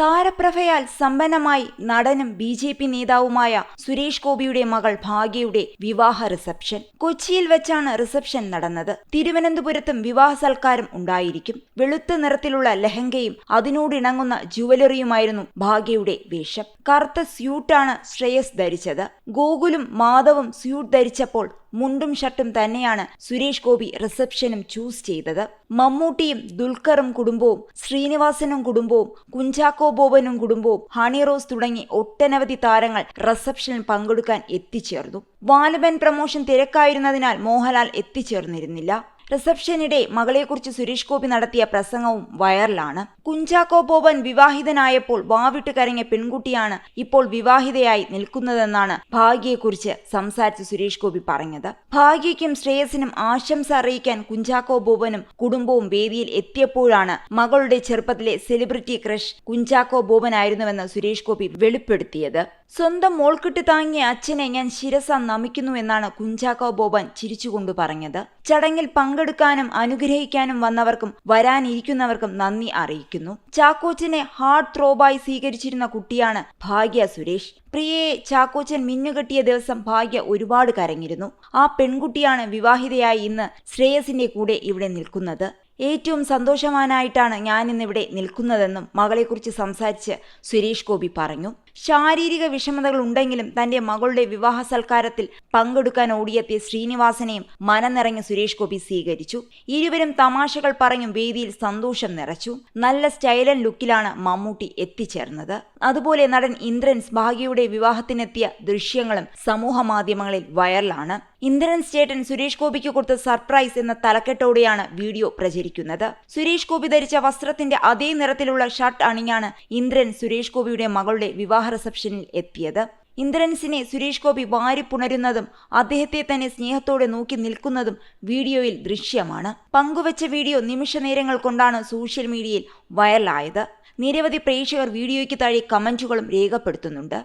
താരപ്രഭയാൽ സമ്പന്നമായി നടനും B J P നേതാവുമായ സുരേഷ് ഗോപിയുടെ മകൾ ഭാഗ്യയുടെ വിവാഹ റിസപ്ഷൻ. കൊച്ചിയിൽ വെച്ചാണ് റിസപ്ഷൻ നടന്നത്. തിരുവനന്തപുരത്തും വിവാഹ സൽക്കാരം ഉണ്ടായിരിക്കും. വെളുത്ത നിറത്തിലുള്ള ലഹങ്കയും അതിനോടിണങ്ങുന്ന ജുവലറിയുമായിരുന്നു ഭാഗ്യയുടെ വേഷം. കറുത്ത സ്യൂട്ടാണ് ശ്രേയസ് ധരിച്ചത്. ഗോകുലും മാധവും സ്യൂട്ട് ധരിച്ചപ്പോൾ മുണ്ടും ഷർട്ടും തന്നെയാണ് സുരേഷ് ഗോപി റിസപ്ഷനും ചൂസ് ചെയ്തത്. മമ്മൂട്ടിയും ദുൽഖറും കുടുംബവും ശ്രീനിവാസനും കുടുംബവും കുഞ്ചാക്കോ ബോബനും കുടുംബവും ഹണി റോസ് തുടങ്ങി ഒട്ടനവധി താരങ്ങൾ റിസപ്ഷനിൽ പങ്കെടുക്കാൻ എത്തിച്ചേർന്നു. വാലുബൻ പ്രമോഷൻ തിരക്കായിരുന്നതിനാൽ മോഹൻലാൽ എത്തിച്ചേർന്നിരുന്നില്ല. റിസപ്ഷനിടെ മകളെക്കുറിച്ച് സുരേഷ് ഗോപി നടത്തിയ പ്രസംഗവും വൈറലാണ്. കുഞ്ചാക്കോ ബോബൻ വിവാഹിതനായപ്പോൾ വാവിട്ട് കരങ്ങിയ പെൺകുട്ടിയാണ് ഇപ്പോൾ വിവാഹിതയായി നിൽക്കുന്നതെന്നാണ് ഭാഗ്യയെക്കുറിച്ച് സംസാരിച്ച് സുരേഷ് ഗോപി പറഞ്ഞത്. ഭാഗ്യയ്ക്കും ശ്രേയസിനും ആശംസ അറിയിക്കാൻ കുഞ്ചാക്കോ ബോബനും കുടുംബവും വേദിയിൽ എത്തിയപ്പോഴാണ് മകളുടെ ചെറുപ്പത്തിലെ സെലിബ്രിറ്റി ക്രഷ് കുഞ്ചാക്കോ ബോബനായിരുന്നുവെന്ന് സുരേഷ് ഗോപി വെളിപ്പെടുത്തിയത്. സ്വന്തം മോൾക്കിട്ട് താങ്ങിയ അച്ഛനെ ഞാൻ ശിരസ നമിക്കുന്നുവെന്നാണ് കുഞ്ചാക്കോ ബോബൻ ചിരിച്ചുകൊണ്ട് പറഞ്ഞത്. ചടങ്ങിൽ പങ്കെടുക്കാനും അനുഗ്രഹിക്കാനും വന്നവർക്കും വരാനിരിക്കുന്നവർക്കും നന്ദി അറിയിക്കുന്നു. ചാക്കോച്ചനെ ഹാർഡ് ത്രോബായി സ്വീകരിച്ചിരുന്ന കുട്ടിയാണ് ഭാഗ്യ സുരേഷ്. പ്രിയയെ ചാക്കോച്ചൻ മിന്നുകെട്ടിയ ദിവസം ഭാഗ്യ ഒരുപാട് കരഞ്ഞിരുന്നു. ആ പെൺകുട്ടിയാണ് വിവാഹിതയായി ഇന്ന് ശ്രേയസിന്റെ കൂടെ ഇവിടെ നിൽക്കുന്നത്. ഏറ്റവും സന്തോഷവാനായിട്ടാണ് ഞാൻ ഇന്നിവിടെ നിൽക്കുന്നതെന്നും മകളെക്കുറിച്ച് സംസാരിച്ച് സുരേഷ് ഗോപി പറഞ്ഞു. ശാരീരിക വിഷമതകൾ ഉണ്ടെങ്കിലും തന്റെ മകളുടെ വിവാഹ സൽക്കാരത്തിൽ പങ്കെടുക്കാൻ ഓടിയെത്തിയ ശ്രീനിവാസനെയും മനനിറങ്ങി സുരേഷ് ഗോപി സ്വീകരിച്ചു. ഇരുവരും തമാശകൾ പറഞ്ഞും വേദിയിൽ സന്തോഷം നിറച്ചു. നല്ല സ്റ്റൈലൻ ലുക്കിലാണ് മമ്മൂട്ടി എത്തിച്ചേർന്നത്. അതുപോലെ നടൻ ഇന്ദ്രൻസ് ഭാഗ്യയുടെ വിവാഹത്തിനെത്തിയ ദൃശ്യങ്ങളും സമൂഹ മാധ്യമങ്ങളിൽ വൈറലാണ്. ഇന്ദ്രൻസ് ചേട്ടൻ സുരേഷ് ഗോപിക്ക് കൊടുത്ത സർപ്രൈസ് എന്ന തലക്കെട്ടോടെയാണ് വീഡിയോ പ്രചരിക്കുന്നത്. സുരേഷ് ഗോപി ധരിച്ച വസ്ത്രത്തിന്റെ അതേ നിറത്തിലുള്ള ഷർട്ട് അണിഞ്ഞാണ് ഇന്ദ്രൻ സുരേഷ് ഗോപിയുടെ മകളുടെ വിവാഹ റിസപ്ഷനിൽ എത്തിയത്. ഇന്ദ്രൻസിനെ സുരേഷ് ഗോപി വാരിപ്പുണരുന്നതും അദ്ദേഹത്തെ തന്നെ സ്നേഹത്തോടെ നോക്കി നിൽക്കുന്നതും വീഡിയോയിൽ ദൃശ്യമാണ്. പങ്കുവച്ച വീഡിയോ നിമിഷ നേരങ്ങൾ കൊണ്ടാണ് സോഷ്യൽ മീഡിയയിൽ വൈറലായത്. നിരവധി പ്രേക്ഷകർ വീഡിയോയ്ക്ക് താഴെ കമന്റുകളും രേഖപ്പെടുത്തുന്നുണ്ട്.